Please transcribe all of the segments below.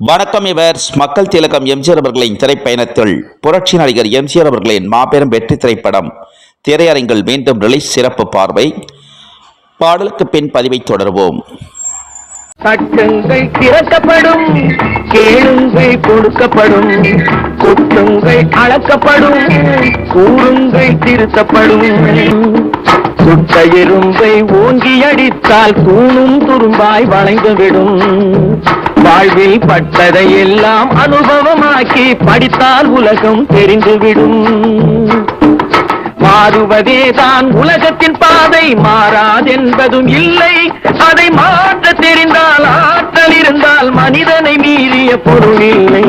வணக்கம் இவர் மக்கள் திலகம் எம்ஜிஆர் அவர்களின் திரைப்பயணத்தில் புரட்சி நடிகர் எம்ஜிஆர் அவர்களின் மாபெரும் வெற்றி திரைப்படம் திரையரங்கில் மீண்டும் ரிலீஸ் சிறப்பு பார்வை. பாடலுக்கு பின் பதிவை தொடர்வோம். சட்டங்கள் திறக்கப்படும் கேளுங்கள் கொடுக்கப்படும் குற்றங்கள் அளக்கப்படும் கூறுங்கள் திருத்தப்படும். சுட்ட எறும்பை ஓங்கி அடித்தால் தூணும் துரும்பாய் வளைந்துவிடும் வாழ்வில் பட்டதை எல்லாம் அனுபவமாக்கி படித்தால் உலகம் தெரிந்துவிடும். மாறுவதே தான் உலகத்தின் பாதை மாறாதென்பதும் இல்லை. அதை மாற்ற தெரிந்தால் ஆற்றல் இருந்தால் மனிதனை மீறிய பொருள் இல்லை.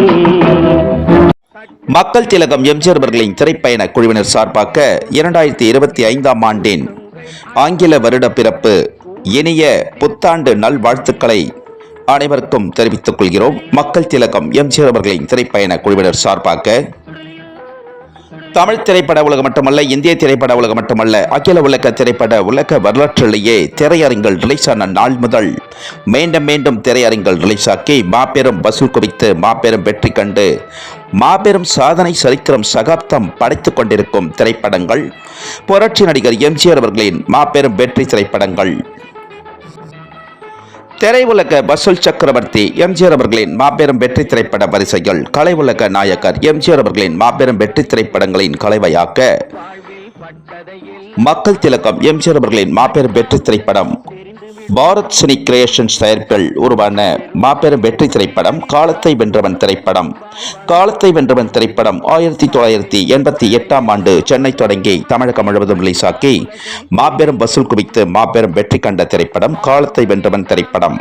மக்கள் திலகம் எம்ஜிஆர் அவர்களின் திரைப்பயண குழுவினர் சார்பாக இரண்டாயிரத்தி இருபத்தி ஐந்தாம் ஆண்டின் ஆங்கில வருட பிறப்பு இனிய புத்தாண்டு நல்வாழ்த்துக்களை அனைவருக்கும் தெரிவித்துக் கொள்கிறோம். மக்கள் திலகம் எம்ஜிஆர் அவர்களின் திரைப்பயண குழுவினர் சார்பாக தமிழ் திரைப்பட உலகம் மட்டுமல்ல இந்திய திரைப்பட உலகம் மட்டுமல்ல அகில உலக திரைப்பட உலக வரலாற்றிலேயே திரையரங்கள் ரிலீஸ் ஆன நாள் முதல் மீண்டும் மீண்டும் திரையரங்கள் ரிலீஸ் ஆக்கி மாபெரும் வசூல் குவித்து மாபெரும் வெற்றி கண்டு மாபெரும் சாதனை சரித்திரம் சகாப்தம் படைத்துக் கொண்டிருக்கும் திரைப்படங்கள். புரட்சி நடிகர் எம்ஜிஆர் அவர்களின் மாபெரும் வெற்றி திரைப்படங்கள். திரையுலக வசூல் சக்கரவர்த்தி எம்ஜிஆர் அவர்களின் மாபெரும் வெற்றி திரைப்பட வரிசைகள் கலை உலக நாயகர் எம்ஜிஆர் அவர்களின் மாபெரும் வெற்றி திரைப்படங்களின் கலவையாக்க மக்கள் திலக்கம் எம்ஜிஆர் அவர்களின் மாபெரும் வெற்றி திரைப்படம் பாரத் சினி கிரியேஷன்ஸ் தயாரிப்பில் உருவான மாபெரும் வெற்றி திரைப்படம் காலத்தை வென்றவன் திரைப்படம். காலத்தை வென்றவன் திரைப்படம் ஆயிரத்தி தொள்ளாயிரத்தி எண்பத்தி எட்டாம் ஆண்டு சென்னை தொடங்கி தமிழகம் முழுவதும் ரிலீஸாக்கி மாபெரும் வசூல் குவித்து மாபெரும் வெற்றி கண்ட திரைப்படம் காலத்தை வென்றவன் திரைப்படம்.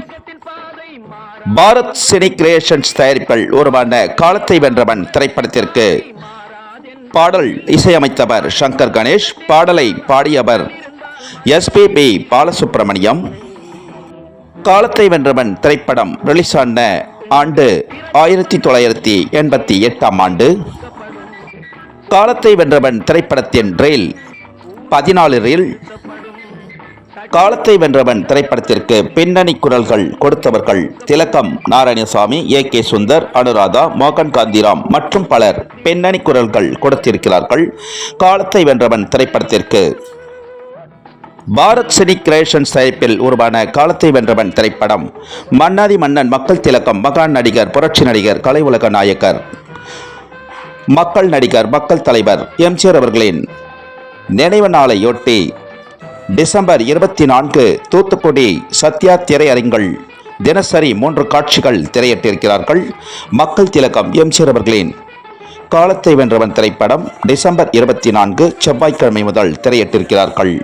பாரத் சினி கிரியேஷன்ஸ் தயாரிப்பில் உருவான காலத்தை வென்றவன் திரைப்படத்திற்கு பாடல் இசையமைத்தவர் சங்கர் கணேஷ் பாடலை பாடியவர் எஸ்பிபி பாலசுப்ரமணியம் காலத்தை வென்றவன் திரைப்படம் ரிலீஸ் ஆன ஆண்டு ஆயிரத்தி தொள்ளாயிரத்தி எண்பத்தி எட்டாம் ஆண்டு. காலத்தை வென்றவன் திரைப்படத்தின் ரயில் பதினாலு ரீல் காலத்தை வென்றவன் திரைப்படத்திற்கு பின்னணி குரல்கள் கொடுத்தவர்கள் திலக்கம் நாராயணசாமி ஏ கே சுந்தர் அனுராதா மோகன் காந்திராம் மற்றும் பலர் பின்னணி குரல்கள் கொடுத்திருக்கிறார்கள். காலத்தை வென்றவன் திரைப்படத்திற்கு பாரத் சினி கிரியேஷன்ஸ் தயாரிப்பில் உருவான காலத்தை வென்றவன் திரைப்படம். மன்னாதி மன்னன் மக்கள் திலக்கம் மகான் நடிகர் புரட்சி நடிகர் கலை உலக நாயக்கர் மக்கள் நடிகர் மக்கள் தலைவர் எம்ஜிஆர் அவர்களின் நினைவு நாளையொட்டி டிசம்பர் இருபத்தி நான்கு தூத்துக்குடி சத்யா திரையரங்கில் தினசரி மூன்று காட்சிகள் திரையிட்டிருக்கிறார்கள். மக்கள் திலக்கம் எம்ஜிஆர் அவர்களின் காலத்தை வென்றவன் திரைப்படம் டிசம்பர் இருபத்தி நான்கு செவ்வாய்க்கிழமை முதல் திரையிட்டிருக்கிறார்கள்.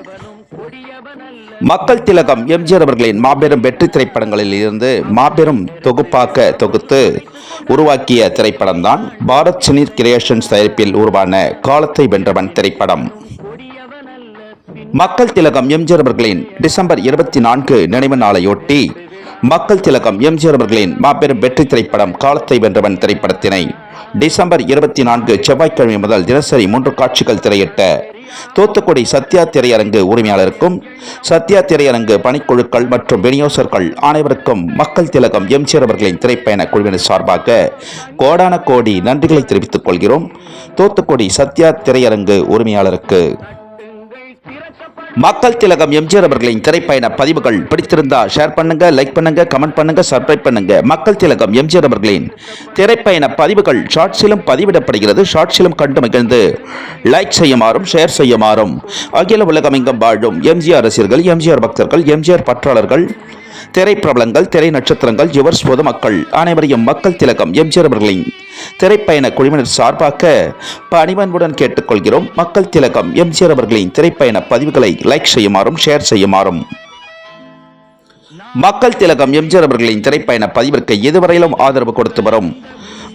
மக்கள் திலகம் எம்ஜிஆர் அவர்களின் மாபெரும் வெற்றி திரைப்படங்களில் இருந்து மாபெரும் தொகுப்பாக்க தொகுத்து உருவாக்கிய திரைப்படம்தான் பாரத் சினிர் கிரியேஷன்ஸ் தயாரிப்பில் உருவான காலத்தை வென்றவன் திரைப்படம். மக்கள் திலகம் எம்ஜிஆர் அவர்களின் டிசம்பர் இருபத்தி நான்கு நினைவு நாளையொட்டி மக்கள் திலகம் எம்ஜிஆர் அவர்களின் மாபெரும் வெற்றி திரைப்படம் காலத்தை வென்றவன் திரைப்படத்தினை. டிசம்பர் இருபத்தி நான்கு செவ்வாய்க்கிழமை முதல் தினசரி மூன்று காட்சிகள் திரையிட்ட தூத்துக்குடி சத்யா திரையரங்கு உரிமையாளருக்கும் சத்யா திரையரங்கு பணிக்குழுக்கள் மற்றும் விநியோகர்கள் அனைவருக்கும் மக்கள் திலகம் எம்ஜிஆர் அவர்களின் திரைப்பயண குழுவினர் சார்பாக கோடான கோடி நன்றிகளை தெரிவித்துக் கொள்கிறோம். தூத்துக்குடி சத்யா திரையரங்கு உரிமையாளருக்கு. மக்கள் திலகம் எம்ஜிஆர் அவர்களின் திரைப்பயண பதிவுகள். பிடித்திருந்தா ஷேர் பண்ணுங்க லைக் பண்ணுங்க கமெண்ட் பண்ணுங்க சப்ஸ்கிரைப் பண்ணுங்க. மக்கள் திலகம் எம்ஜிஆர் அவர்களின் திரைப்பயண பதிவுகள் ஷார்ட்ஸிலும் பதிவிடப்படுகிறது. ஷார்ட்ஸிலும் கண்டு மகிழ்ந்து லைக் செய்யுமாறும் ஷேர் செய்யுமாறும். அகில உலகமெங்கும் வாழும் எம்ஜிஆர் ரசிகர்கள் எம்ஜிஆர் பக்தர்கள் எம்ஜிஆர் பற்றாளர்கள் திரைப்பிரபலங்கள் திரை நட்சத்திரங்கள் யுவர்ஸ் பொதுமக்கள் அனைவரையும் மக்கள் திலகம் எம்ஜிஆர் அவர்களின் திரைப்பயண குழுவினர் சார்பாக பணிவன்புடன் கேட்டுக்கொள்கிறோம். மக்கள் திலகம் எம்ஜிஆர் அவர்களின் திரைப்பயண பதிவுகளை லைக் செய்யுமாறும் ஷேர் செய்யுமாறும். மக்கள் திலகம் எம்ஜிஆர் அவர்களின் திரைப்பயண பதிவிற்கு இதுவரையிலும் ஆதரவு கொடுத்து வரும்.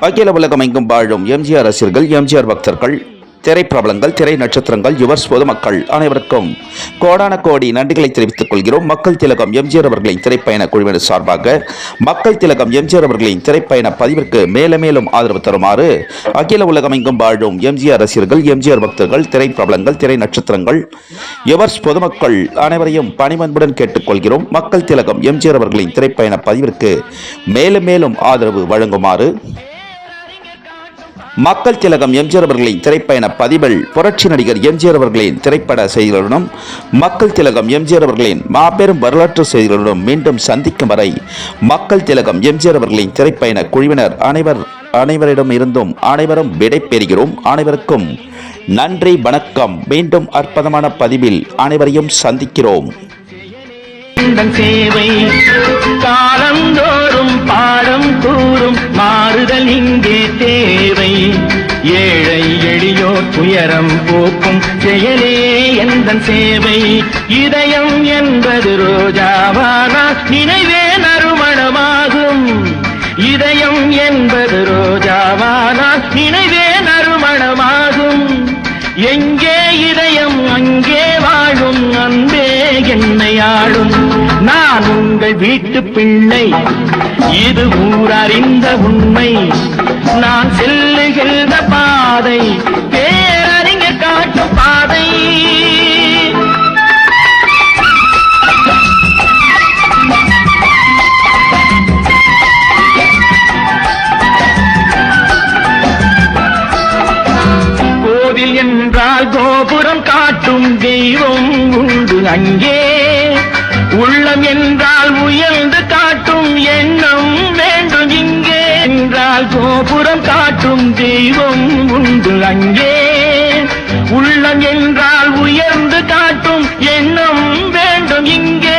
அகில உலகம் எங்கும் வாழும் எம்ஜிஆர் ரசிகர்கள் எம்ஜிஆர் பக்தர்கள் திரைப்பிரபலங்கள் திரை நட்சத்திரங்கள் யுவர்ஸ் பொதுமக்கள் அனைவருக்கும் கோடான கோடி நன்றிகளை தெரிவித்துக் கொள்கிறோம். மக்கள் திலகம் எம்ஜிஆர் அவர்களின் திரைப்பயண குழுவினர் சார்பாக மக்கள் திலகம் எம்ஜிஆர் அவர்களின் திரைப்பயண பதிவிற்கு மேலும் மேலும் ஆதரவு தருமாறு அகில உலகமெங்கும் வாழும் எம்ஜிஆர் ரசிகர்கள் எம்ஜிஆர் பக்தர்கள் திரைப்பிரபலங்கள் திரை நட்சத்திரங்கள் யுவர்ஸ் பொதுமக்கள் அனைவரையும் பணிவன்புடன் கேட்டுக்கொள்கிறோம் மக்கள் திலகம் எம்ஜிஆர் அவர்களின் திரைப்பயண பதிவிற்கு மேலும் மேலும் ஆதரவு வழங்குமாறு மக்கள் திலகம் எம்ஜிஆர் அவர்களின் திரைப்பயண பதிவில் புரட்சி நடிகர் எம்ஜிஆர் அவர்களின் திரைப்பட செய்திகளுடனும் மக்கள் திலகம் எம்ஜிஆர் அவர்களின் மாபெரும் வரலாற்று செய்திகளுடன் மீண்டும் சந்திக்கும் வரை மக்கள் திலகம் எம்ஜிஆர் அவர்களின் திரைப்பயண குழுவினர் அனைவர் அனைவரிடம் இருந்தும் அனைவரும் விடை பெறுகிறோம். அனைவருக்கும் நன்றி வணக்கம். மீண்டும் அற்புதமான பதிவில் அனைவரையும் சந்திக்கிறோம். சேவை காலந்தோறும் பாடம் கூறும் மாறுதல் இங்கே தேவை. ஏழை எளியோர் துயரம் போக்கும் செயலே எந்தன் சேவை? இதயம் என்பது ரோஜாவானா? நினைவே நறுமணமாகும். இதயம் என்பது ரோஜாவானா? நினைவே நறுமணமாகும். எங்கே இதயம் அங்கே வாழும் அன்பே என்னை ஆளும். நான் உங்கள் வீட்டு பிள்ளை. இது ஊரறிந்த உண்மை. தெய்வம் உண்டு அங்கே. உள்ளம் என்றால் உயர்ந்து காட்டும் எண்ணம் வேண்டும் இங்கே. என்றால் கோபுரம் காட்டும் தெய்வம் உண்டு அங்கே. உள்ளம் என்றால் உயர்ந்து காட்டும் எண்ணம் வேண்டும் இங்கே.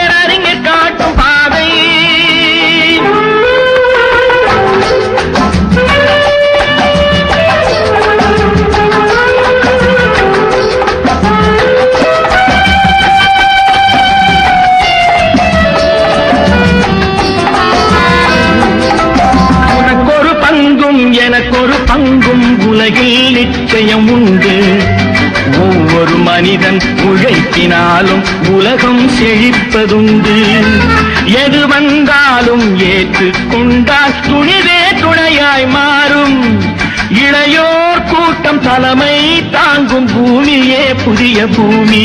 உலகில் நிச்சயம் உண்டு. ஒவ்வொரு மனிதன் உழைப்பினாலும் உலகம் செழிப்பதுண்டு. எது வந்தாலும் ஏற்றுக்கொண்டால் துணிவே துணையாய் மாறும். இளையோ கூட்டம் தலைமை தாங்கும் பூமியே புதிய பூமி.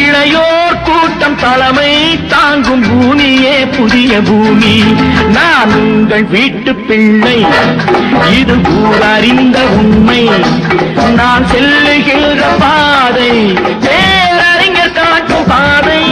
இளையோர் கூட்டம் தலைமை தாங்கும் பூமியே புதிய பூமி. நான் உங்கள் வீட்டு பிள்ளை இது ஊரறிந்த உண்மை. நான் செல்லுகின்ற பாதை பேரறிஞர் காட்டும் பாதை.